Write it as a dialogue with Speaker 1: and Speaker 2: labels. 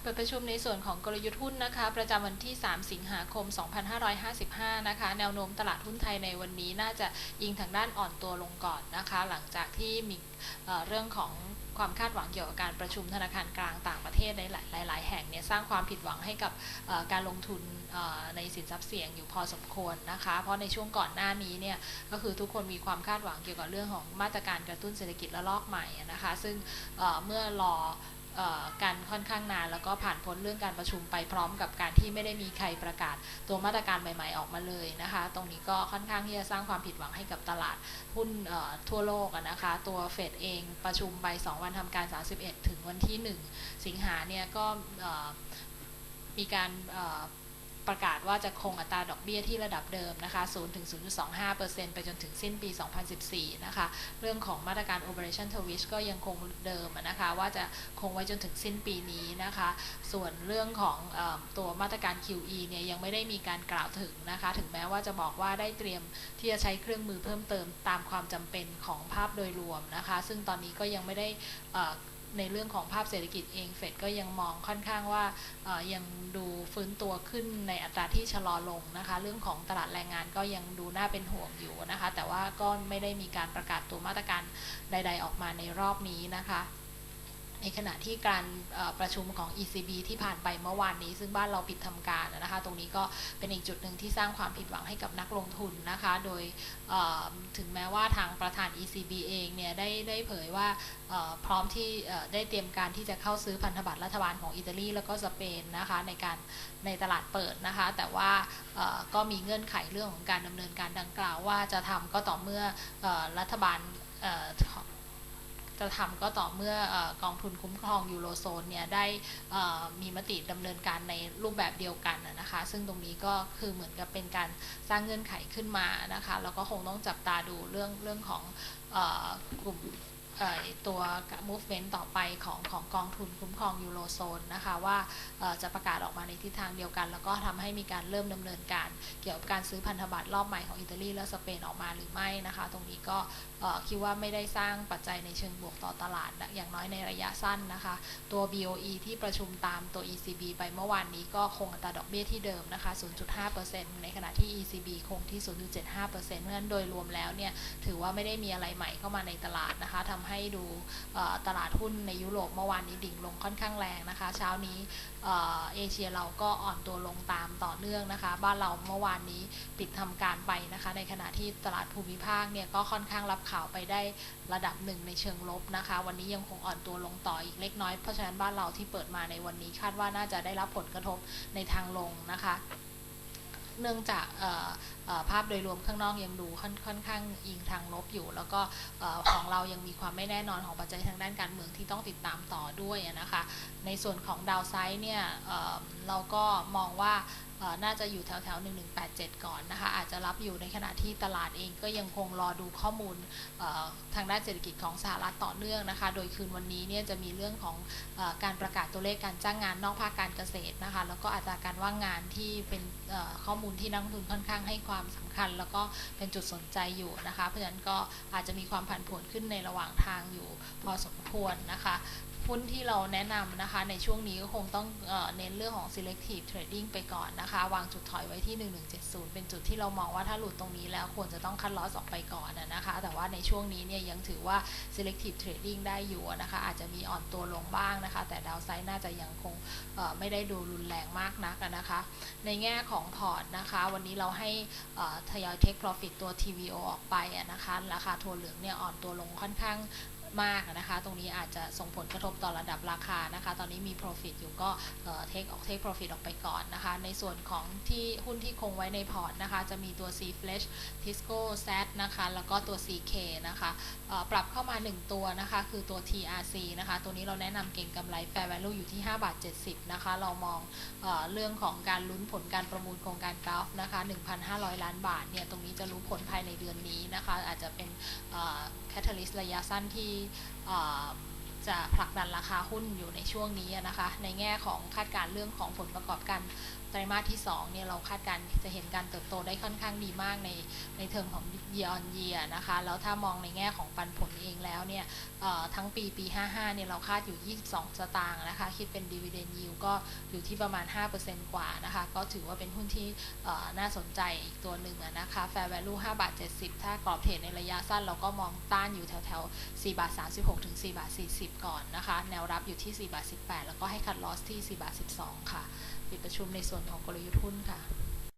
Speaker 1: เปิดประชุมในส่วนของกลยุทธ์หุ้นนะคะ ประจำวันที่ 3 สิงหาคม 2555 นะคะ แนวโน้มตลาดหุ้นไทยในวันนี้น่าจะยิงทางด้านอ่อนตัวลงก่อนนะคะ หลังจากที่มีเเรื่องของความคาดหวังเกี่ยวกับการประชุมธนาคารกลางต่างประเทศในหลายหลาย ๆ แห่งเนี่ยสร้างความผิดหวังให้กับการลงทุนในสินทรัพย์เสี่ยงอยู่พอสมควรนะคะ เพราะในช่วงก่อนหน้านี้เนี่ยก็คือทุกคนมีความคาดหวังเกี่ยวกับเรื่องของมาตรการกระตุ้นเศรษฐกิจระลอกใหม่นะคะ ซึ่งเเมื่อรอ การค่อนข้างนาน แล้วก็ผ่านพ้นเรื่องการประชุมไปพร้อมกับการที่ไม่ได้มีใครประกาศตัวมาตรการใหม่ๆออกมาเลยนะคะ ตรงนี้ก็ค่อนข้างที่จะสร้างความผิดหวังให้กับตลาดหุ้นทั่วโลกนะคะ ตัวเฟดเองประชุมไป 2 วันทำการ 31 ถึงวันที่ 1 สิงหาเนี่ยก็มีการ ประกาศว่าจะคงอัตราดอกเบี้ยที่ระดับเดิมนะคะ0ถึง0.25%ไปจนถึงสิ้นปี 2014 นะคะ เรื่องของมาตรการ Operation Twist ก็ยังคงเดิมนะคะ ว่าจะคงไว้จนถึงสิ้นปีนี้นะคะ ส่วนเรื่องของอตัวมาตรการ QE เนี่ยยังไม่ได้มีการกล่าวถึงนะคะ ถึงแม้ว่าจะบอกว่าได้เตรียมที่จะใช้เครื่องมือเพิ่มเติมตามความจำเป็นของภาพโดยรวมนะคะ ซึ่งตอนนี้ก็ยังไม่ได้ ในเรื่องของภาพเศรษฐกิจเองเฟดก็ยังมองค่อนข้างว่ายังดูฟื้นตัวขึ้นในอัตราที่ชะลอลงนะคะ เรื่องของตลาดแรงงานก็ยังดูน่าเป็นห่วงอยู่นะคะ แต่ว่าก็ไม่ได้มีการประกาศตัวมาตรการใด ๆ ออกมาในรอบนี้นะคะ ในขณะที่การประชุมของ ECB ที่ผ่านไปเมื่อวานนี้ ซึ่งบ้านเราปิดทำการนะคะ ตรงนี้ก็เป็นอีกจุดหนึ่งที่สร้างความผิดหวังให้กับนักลงทุนนะคะ โดยถึงแม้ว่าทางประธาน ECB เองเนี่ยได้ได้เผยว่าพร้อมที่ได้เตรียมการที่จะเข้าซื้อพันธบัตรรัฐบาลของอิตาลีแล้วก็สเปนนะคะในการในตลาดเปิดนะคะ แต่ว่าก็มีเงื่อนไขเรื่องของการดำเนินการดังกล่าวว่าจะทำก็ต่อเมื่ออรัฐบาล จะทำก็ต่อเมื่อกองทุนคุ้มครองยูโรโซนเนี่ยได้มีมติดำเนินการในรูปแบบเดียวกันนะคะ ซึ่งตรงนี้ก็คือเหมือนกับเป็นการสร้างเงื่อนไขขึ้นมานะคะแล้วก็คงต้องจับตาดูเรื่องเรื่องของเออ ตัว movement ต่อไปของของกองทุนคุ้มครองยูโรโซนนะคะว่าจะประกาศออกมาในทิศทางเดียวกัน แล้วก็ทำให้มีการเริ่มดำเนินการ เกี่ยวกับการซื้อพันธบัตรรอบใหม่ของอิตาลีและสเปนออกมาหรือไม่นะคะ ตรงนี้ก็คิดว่าไม่ได้สร้างปัจจัยในเชิงบวกต่อตลาด อย่างน้อยในระยะสั้นนะคะ ตัว BOE ที่ประชุมตามตัว ECB ไปเมื่อวานนี้ก็คงอัตราดอกเบี้ยที่เดิมนะคะ 0.5%ในขณะที่ ECB คงที่ 0.75%เพราะฉะนั้นโดยรวมแล้วเนี่ยถือว่าไม่ได้มีอะไรใหม่เข้ามาในตลาดนะคะทำให้ดูตลาดหุ้นในยุโรปเมื่อวานนี้ดิ่งลงค่อนข้างแรงนะคะ เช้านี้เออเอเชียเราก็อ่อนตัวลงตามต่อเนื่องนะคะ บ้านเราเมื่อวานนี้ปิดทำการไปนะคะ ในขณะที่ตลาดภูมิภาคเนี่ยก็ค่อนข้างรับข่าวไปได้ระดับหนึ่งในเชิงลบนะคะ วันนี้ยังคงอ่อนตัวลงต่ออีกเล็กน้อยเพราะฉะนั้นบ้านเราที่เปิดมาในวันนี้คาดว่าน่าจะได้รับผลกระทบในทางลงนะคะ เนื่องจากภาพโดยรวมข้างนอกยังดูค่อนข้างอิงทางลบอยู่ แล้วก็ของเรายังมีความไม่แน่นอนของปัจจัยทางด้านการเมืองที่ต้องติดตามต่อด้วยนะคะ ในส่วนของดาวไซด์เนี่ยเราก็มองว่า น่าจะอยู่แถวแถวๆ 1187 ก่อนนะคะอาจจะรับอยู่ในขณะที่ตลาดเองก็ยังคงรอดูข้อมูลทางด้านเศรษฐกิจของสหรัฐต่อเนื่องนะคะ โดยคืนวันนี้เนี่ยจะมีเรื่องของอการประกาศตัวเลขการจ้างงานนอกภาคการเกษตรนะคะแล้วก็อัตราการว่างงานที่เป็นข้อมูลที่นักลงทุนค่อนข้างให้ความสำคัญ แล้วก็เป็นจุดสนใจอยู่นะคะ เพราะฉะนั้นก็อาจจะมีความผันผวนขึ้นในระหว่างทางอยู่พอสมควรนะคะ หุ้นที่เราแนะนำนะคะ ในช่วงนี้ก็คงต้องเอเน้นเรื่องของ selective trading ไปก่อนนะคะ วางจุดถอยไว้ที่ 1170 เป็นจุดที่เรามองว่าถ้าหลุดตรงนี้แล้วควรจะต้องคัดลอสออกไปก่อนนะคะ แต่ว่าในช่วงนี้เนี่ยยังถือว่า selective trading ได้อยู่นะคะ อาจจะมีอ่อนตัวลงบ้างนะคะ แต่ดาวไซด์น่าจะยังคงไม่ได้ดูรุนแรงมากนักนะคะ ในแง่ของพอร์ตนะคะ วันนี้เราให้ทยอย take profit ตัว TVO ออกไปนะคะ ราคาทัวเหลืองเนี่ยอ่อนตัวลงค่อนข้าง มากนะคะ ตรงนี้อาจจะส่งผลกระทบต่อระดับราคานะคะ ตอนนี้มี profit อยู่ก็เทคออก take profit ออกไปก่อนนะคะ ในส่วนของที่หุ้นที่คงไว้ในพอร์ตนะคะ จะมีตัว C Flash Tisco Z นะคะ แล้วก็ตัว CK นะคะปรับเข้ามา 1 ตัวนะคะ คือตัว TRC นะคะ ตัวนี้เราแนะนำเก่งกำไร fair value อยู่ที่5บาท70นะคะ เรามองเออเรื่องของการลุ้นผลการประมูลโครงการกราฟนะคะ 1,500 ล้านบาทเนี่ย ตรงนี้จะรู้ผลภายในเดือนนี้นะคะ อาจจะเป็นแคตตาลิสต์ระยะสั้นที่จะผลักดันราคาหุ้นอยู่ในช่วงนี้นะคะ ในแง่ของคาดการณ์เรื่องของผลประกอบการไตรมาสที่2เนี่ยเราคาดการณ์จะเห็นการเติบโตได้ค่อนข้างดีมากในในเทอมของ year on year นะคะ แล้วถ้ามองในแง่ของปันผลเองแล้วเนี่ยทั้งปีปี 55 เนี่ยเราคาดอยู่ 22 สตางค์นะคะ คิดเป็น dividend yield ก็อยู่ที่ประมาณ 5%กว่านะคะ ก็ถือว่าเป็นหุ้นที่น่าสนใจอีกตัวหนึ่งอะนะคะ fair value 5บาท 70 ถ้ากรอบเทรดในระยะสั้นเราก็มองต้านอยู่แถวแถวๆ 4 บาท 36 ถึง 4 บาท 40 ก่อนนะคะ แนวรับอยู่ที่ 4 บาท 18 แล้วก็ให้คัดลอสที่ 4 บาท 12 ค่ะ ปิดประชุมในส่วนของกลยุทธ์หุ้นค่ะ